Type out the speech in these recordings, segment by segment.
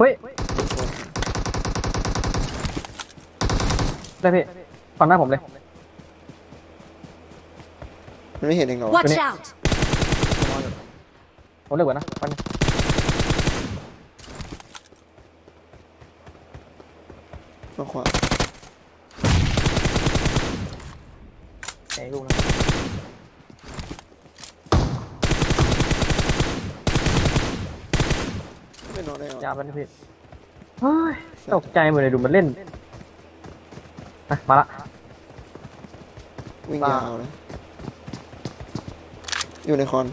เฮ้ยได้พี่ฟังหน้าผมเลย มันไม่เห็นเองเหรอวะ Watch out! ผมเลือกก่อนนะมันมาขวา ไอ้ลูกนะ ไม่นอนได้หรอยาวไปนะพี่เฮ้ยตกใจหมดเลยดูมันเล่นอะมาละ วิ่งยาวเลยอยู่ในคอน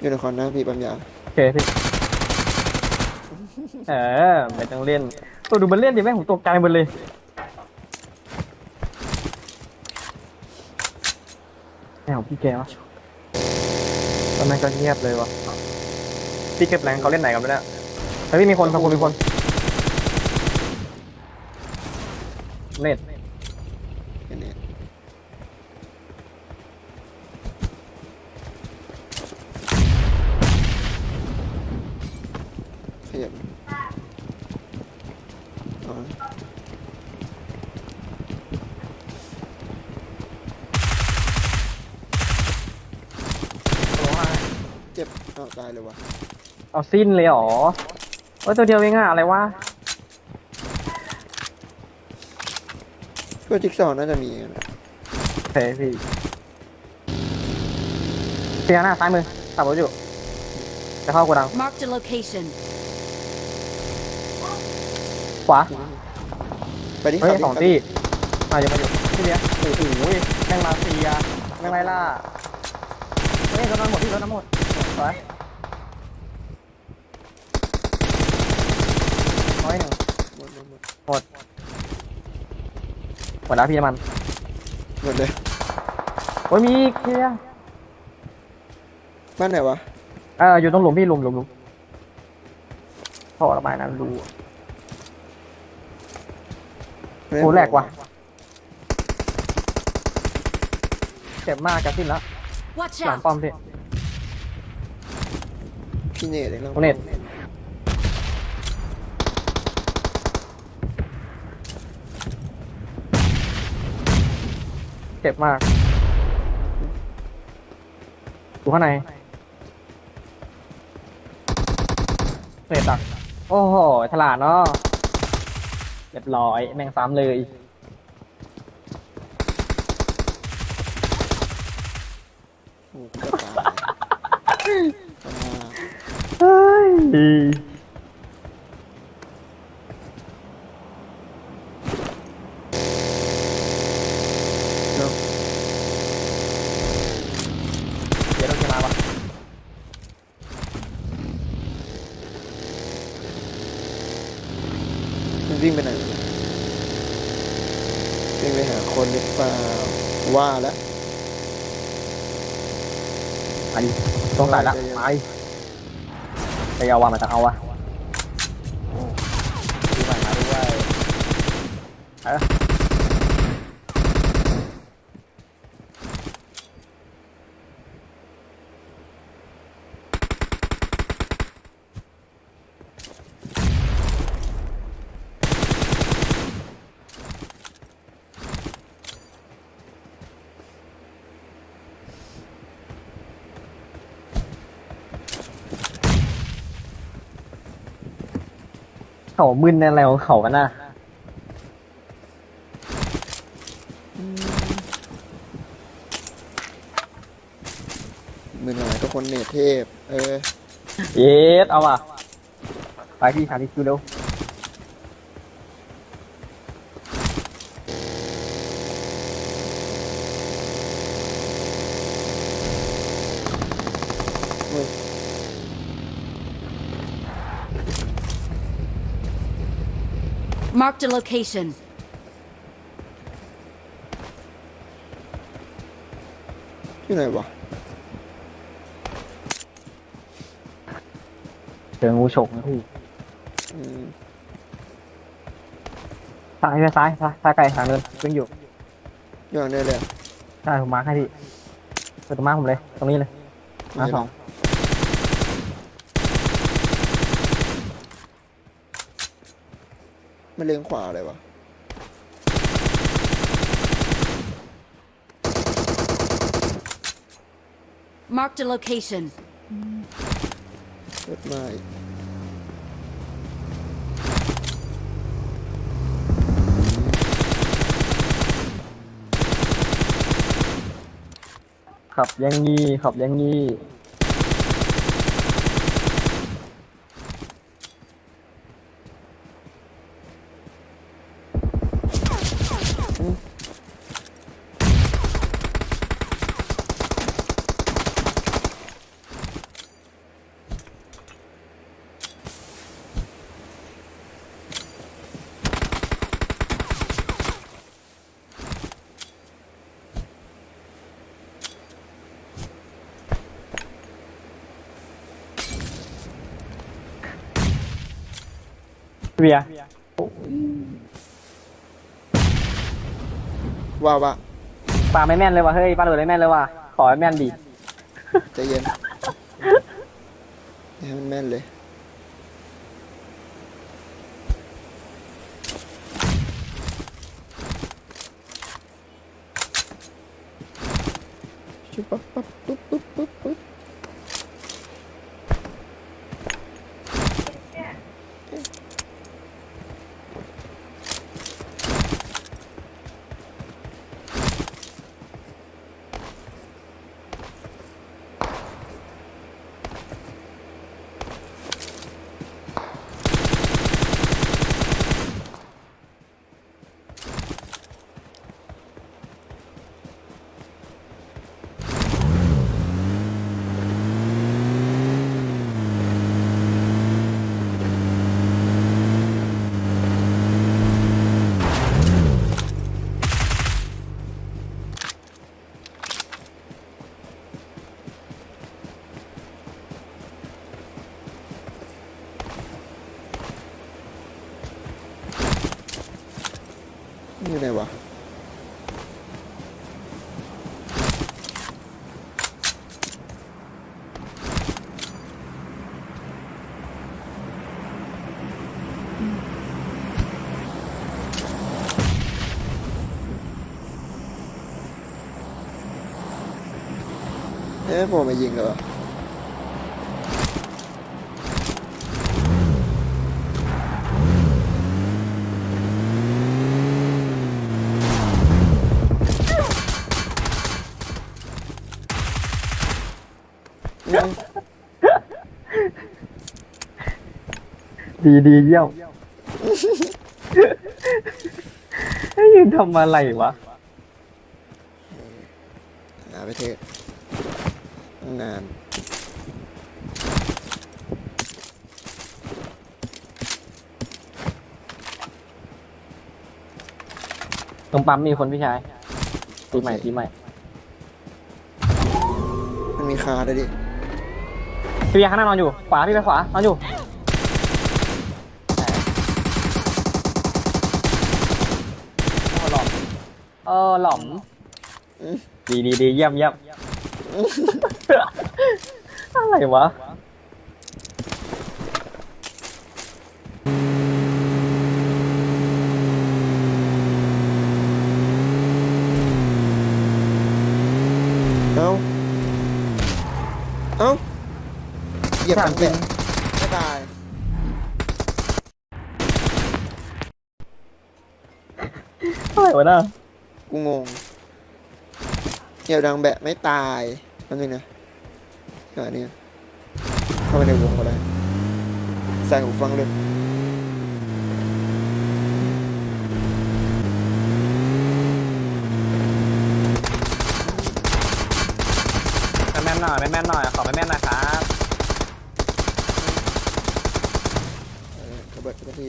อยู่ในคอนนะพี่ปั๊มยาโอเคพี่ เออไม่ต้องเล่นตัวดูมันเล่นดิแม่งผมตกใจหมดเลยแม่ของพี่แกวะตอนนั้นก็เงียบเลยวะ พี่เก็บแรงเขาเล่นไหนกันไปเนี่ยแต่พี่มีคนทางคนมีคนเน็ตแค่นี้ขยับอ๋อร้องไห้เจ็บตายเลยวะ เอาสิ้นเลยเหรอเอ้ยตัวเดียวเองอะอะไรวะเพื่อจิ๊กซอว์น่าจะมีนะโอเคพี่เสียหน้าซ้ายมือขับรถอยู่ จะเข้าโกดัง Marked a location. ขวา ไปที่เฮ้ยขับสองที่มาอยู่มาอยู่ที่เนี้ยโอ้โหแม่งมาเซียแม่งไล่ล่าเฮ้ยรถน้ำหมดพี่รถน้ำหมดไป ร้อยหนึ่งหมดหมดหมดหมดหมดแล้วพี่น้ำมันหมดเลยโอ้ยมีอีกเคลียร์บ้านไหนวะเอออยู่ตรงหลุมพี่หลุมหลุมหลุมท่อระบายน้ำรูโอ้แหลกว่ะเจ็บมากจะสิ้นแล้ว Watch หลัง out! ป้อมพี่พี่เนตเองแล้ว โอเน็ต เจ็บมากอยู่ข้างในเสร็จอะโอ้โห ฉลาดเนาะเรียบร้อย แม่งซ้ำเลย โอ้เกือบตายประมาณเฮ้ย เนาะเดี๋ยวต้องชนะปะมันวิ่งไปไหนวิ่งไปหาคนหรือเปล่าว่าแล้วมาดิต้องสายละใจเย็นมาดิไปเอาวะมาจะเอาวะดูใหม่มาด้วยเออ เขามึนอะไรของเขากันน่ะมือหน่อยก็คนเนตเทพ เออ เย็ดเอาว่ะ ไปพี่หาที่คิวเร็ว Marked a location. อยู่ไหนวะเจองูฉกนะพี่อืมซ้ายไปซ้ายซ้ายซ้ายไกลทางเดินวิ่งอยู่อยู่หลังเนินเลยอะใช่ผมมาร์คให้พี่เปิดตรงมาร์คผมเลย ตรงนี้เลยมาร์คสอง มันเล็งขวาเลยวะ Marked a location. รถมาอีกขับอยังงี้ขับอยังงี้ เบียร์ว่าว่าปลาไม่แม่นเลยว่ะเฮ้ยปลาหลุดไม่แม่นเลยว่ะขอให้แม่นดิใจเย็นอย่าให้มันแม่นเลยชุบปั๊บปั๊บปุ๊บปุ๊บปุ๊บ อยู่ไหนวะเอ๊ะผมมายิงเหรอ ดีดีเยี่ยมไอ้ยืนทำอะไรวะหาไปเถอะตั้งนานตรงปั๊มมีคนพี่ชายตีใหม่ตีใหม่ มันมีคาด้วยดิ พี่เบียร์ข้างหน้านอนอยู่ ขวาพี่ไปขวานอนอยู่เออหล่อมเออหล่อมอืมดีดีดีเยี่ยมเยี่ยมอะไรวะ เอ้า เอ้า เหยียบถังแบะไม่ตายอะไรวะน่ะกูงงเหยียบดังแบะไม่ตายมันนึงนะเดี๋ยวอันนี้เข้าไปในวงก็ได้ใส่หูฟังเลย แม่นๆหน่อยแม่นๆหน่อยขอแม่นๆหน่อยครับ เออกระเบิดสักที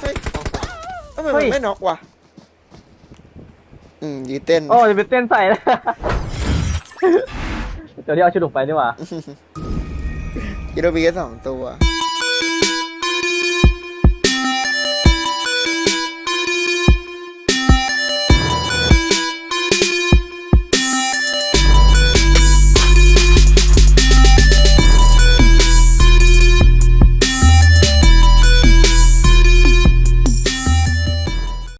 เฮ้ยทำไมมันไม่น็อกวะอืมยืนเต้น โอ้จะไปเต้นใส่แล้วเดี๋ยวที่เอาชุดหลุกไปดีกว่ากิโลบีแค่สองตัว